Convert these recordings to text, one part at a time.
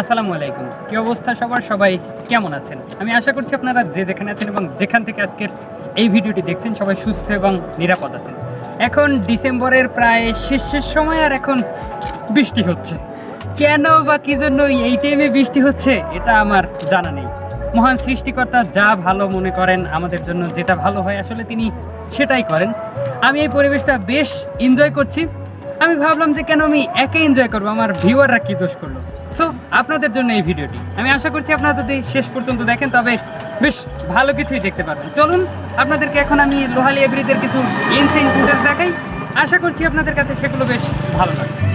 আসসালামু আলাইকুম। কি অবস্থা সবার? সবাই কেমন আছেন? আমি আশা করছি আপনারা যে যেখানে আছেন এবং যেখান থেকে আজকের এই ভিডিওটি দেখছেন, সবাই সুস্থ এবং নিরাপদ আছেন। এখন ডিসেম্বরের প্রায় শেষের সময় আর এখন বৃষ্টি হচ্ছে। কেন বা কি জন্য এই টাইমে বৃষ্টি হচ্ছে, এটা আমার জানা নেই। মহান সৃষ্টিকর্তা যা ভালো মনে করেন আমাদের জন্য যেটা ভালো হয়, আসলে তিনি সেটাই করেন। আমি এই পরিবেশটা বেশ এনজয় করছি। আমি ভাবলাম যে কেন আমি একে এনজয় করব? আমার ভিউয়াররা কি দোষ করল? সো আপনাদের জন্য এই ভিডিওটি। আমি আশা করছি আপনারা যদি শেষ পর্যন্ত দেখেন, তবে বেশ ভালো কিছুই দেখতে পারবেন। চলুন, আপনাদেরকে এখন আমি লোহালিয়া ব্রিজের কিছু ইনসেন ফুটেজ দেখাই। আশা করছি আপনাদের কাছে সেগুলো বেশ ভালো লাগবে।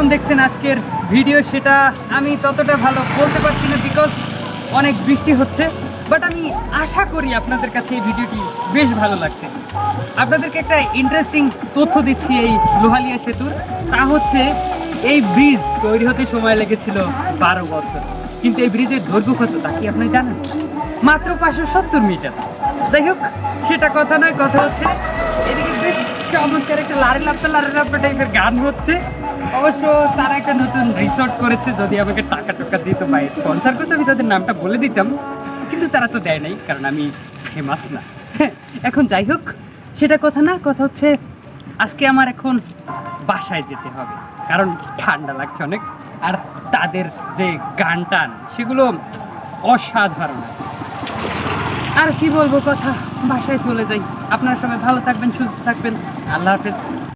কেমন দেখছেন আজকের ভিডিও সেটা আমি ততটা ভালো বলতে পারছি না বিকজ অনেক বৃষ্টি হচ্ছে। বাট আমি আশা করি আপনাদের কাছে এই ভিডিওটি বেশ ভালো লাগছে। আপনাদেরকে একটা ইন্টারেস্টিং তথ্য দিচ্ছি এই লোহালিয়া সেতুর। তা হচ্ছে, এই ব্রিজ তৈরি হতে সময় লেগেছিল বারো বছর। কিন্তু এই ব্রিজের দৈর্ঘ্য কত তা কি আপনি জানেন? মাত্র পাঁচশো সত্তর মিটার। যাই হোক, সেটা কথা নয়, কথা হচ্ছে, এদিকে চমৎকার একটা লারে লাপ্পা লারে লাপ্পা টাইপের গান হচ্ছে। অবশ্য তারা একটা নতুন রিসর্ট করেছে, যদি আমাকে টাকা টাকা দিত বা স্পন্সার করতো আমি তাদের নামটা বলে দিতাম। কিন্তু তারা তো দেয় নাই, কারণ আমি ফেমাস না। এখন যাই হোক, সেটা কথা না, কথা হচ্ছে আজকে আমার এখন বাসায় যেতে হবে, কারণ ঠান্ডা লাগছে অনেক। আর তাদের যে গান টান সেগুলো অসাধারণ। আর কি বলব কথা? বাসায় চলে যাই। আপনার সবাই ভালো থাকবেন সুস্থ থাকবেন। আল্লাহ হাফেজ।